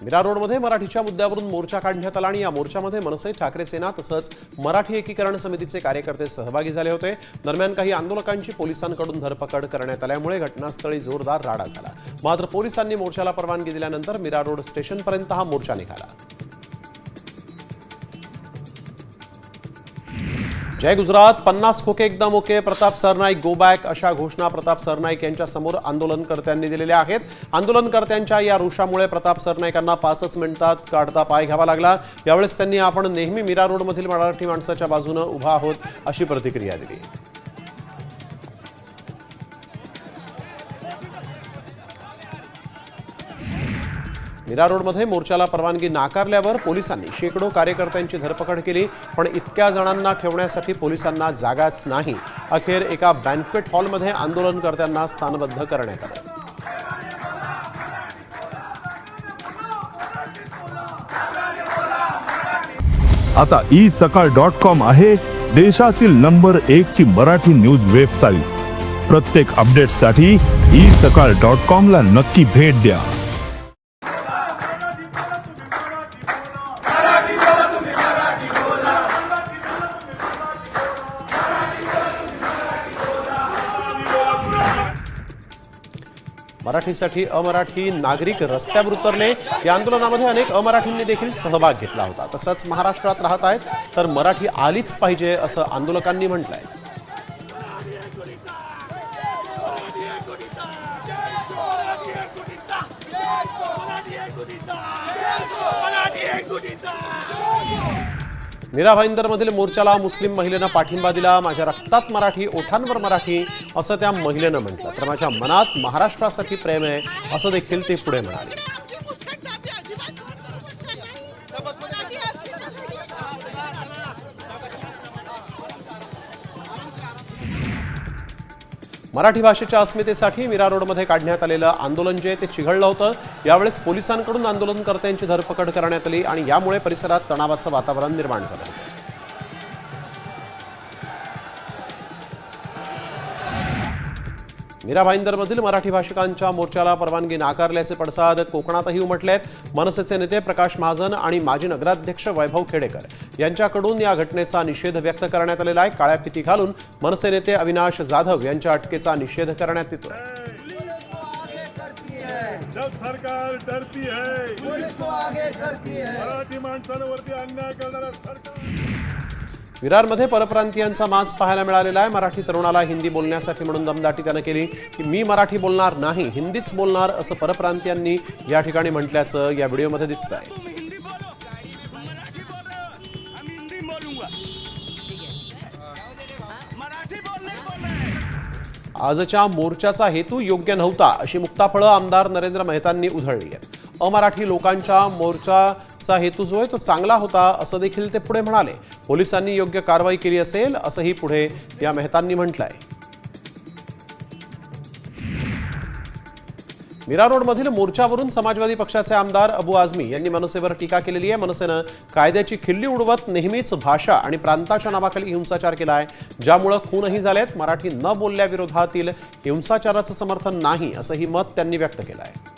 मीरा रोडमध्ये मराठीच्या मुद्द्यावरून मोर्चा काढण्यात आला आणि या मोर्चामध्ये मनसे ठाकरे सेना तसंच मराठी एकीकरण समितीचे कार्यकर्ते सहभागी झाले होते. दरम्यान काही आंदोलकांची पोलिसांकडून धरपकड करण्यात आल्यामुळे घटनास्थळी जोरदार राडा झाला. मात्र पोलिसांनी मोर्चाला परवानगी दिल्यानंतर मीरा रोड स्टेशनपर्यंत हा मोर्चा निघाला. जय गुजरात. पन्नास खोके एकदम okay. Pratap Sarnaik go back अशा घोषणा प्रताप सरनाईक यांच्या समोर आंदोलनकर्त्यांनी दिलेल्या आहेत. आंदोलनकर्त्यांच्या या रोषामुळे प्रताप सरनाईकांना पाचच मिनिटात काढता पाय घ्यावा लागला. यावेळेस त्यांनी आपण नेहमी मीरा रोडमधील मराठी माणसाच्या बाजूनं उभा आहोत अशी प्रतिक्रिया दिली. मीरा रोडमध्ये मोर्चाला परवानगी नाकारल्यावर पोलिसांनी शेकडो कार्यकर्त्यांची धरपकड केली पण इतक्या जणांना ठेवण्यासाठी पोलिसांना जागाच नाही. अखेर एका बँक्वेट हॉलमध्ये आंदोलनकर्त्यांना स्थानबद्ध करण्यात आलं. आता ई सकाळ डॉट कॉम आहे देशातील नंबर एक ची मराठी न्यूज वेबसाईट. प्रत्येक अपडेटसाठी ई सकाळ डॉट कॉम ला नक्की भेट द्या. मराठीसाठी अमराठी नागरिक रस्त्यावर उतरले. या आंदोलनामध्ये अनेक अमराठींनी देखील सहभाग घेतला होता. तसंच महाराष्ट्रात राहत आहेत तर मराठी आलीच पाहिजे असं आंदोलकांनी म्हटलंय. मीरा भाईंदरमधील मोर्चाला मुस्लिम महिलेनं पाठिंबा दिला माझ्या रक्तात मराठी ओठांवर मराठी असं त्या महिलेनं म्हटलं. तर माझ्या मनात महाराष्ट्रासाठी प्रेम आहे असं देखील ते पुढे म्हणाले. मराठी भाषेच्या अस्मितेसाठी मीरा रोडमध्ये काढण्यात आलेलं आंदोलन जे ते चिघळलं होतं. यावेळेस पोलिसांकडून आंदोलनकर्त्यांची धरपकड करण्यात आली आणि यामुळे परिसरात तणावाचं वातावरण निर्माण झालं. होतं मीरा भाईंदरमधील मराठी भाषिकांच्या मोर्चाला परवानगी नाकारल्याचे पडसाद कोकणातही उमटले आहेत मनसेचे नेते प्रकाश महाजन आणि माजी नगराध्यक्ष वैभव खेडेकर यांच्याकडून या घटनेचा निषेध व्यक्त करण्यात आलेला आहे. काळ्या फिती घालून मनसे नेते अविनाश जाधव यांच्या अटकेचा निषेध करण्यात येतोय. जब सरकार डरती है पुलिस को आगे करती है. मराठी माणसांवरती अन्याय करणारा सरकार विरारमध्ये परप्रांतीयांचा माज पाहायला मिळालेला आहे. मराठी तरुणाला हिंदी बोलण्यासाठी म्हणून दमदाटी त्यानं केली. की मी मराठी बोलणार नाही हिंदीच बोलणार असं परप्रांतीयांनी या ठिकाणी म्हटल्याचं या व्हिडिओमध्ये दिसत आहे आजच्या मोर्चाचा हेतू योग्य नव्हता अशी मुक्ताफळं आमदार नरेंद्र मेहतांनी उधळली आहेत. अमराठी लोकांच्या मोर्चाचा हेतू जो आहे तो चांगला होता असं देखील ते पुढे म्हणाले. पोलिसांनी योग्य कारवाई केली असेल असंही पुढे या मेहतांनी म्हटलंय. मीरा रोडमधील मोर्चावरून समाजवादी पक्षाचे आमदार अबू आझमी यांनी मनसेवर टीका केलेली आहे. मनसेनं कायद्याची खिल्ली उडवत नेहमीच भाषा आणि प्रांताच्या नावाखाली हिंसाचार केला आहे ज्यामुळं खूनही झालेत. मराठी न बोलल्याविरोधातील हिंसाचाराचं समर्थन नाही असंही मत त्यांनी व्यक्त केलं आहे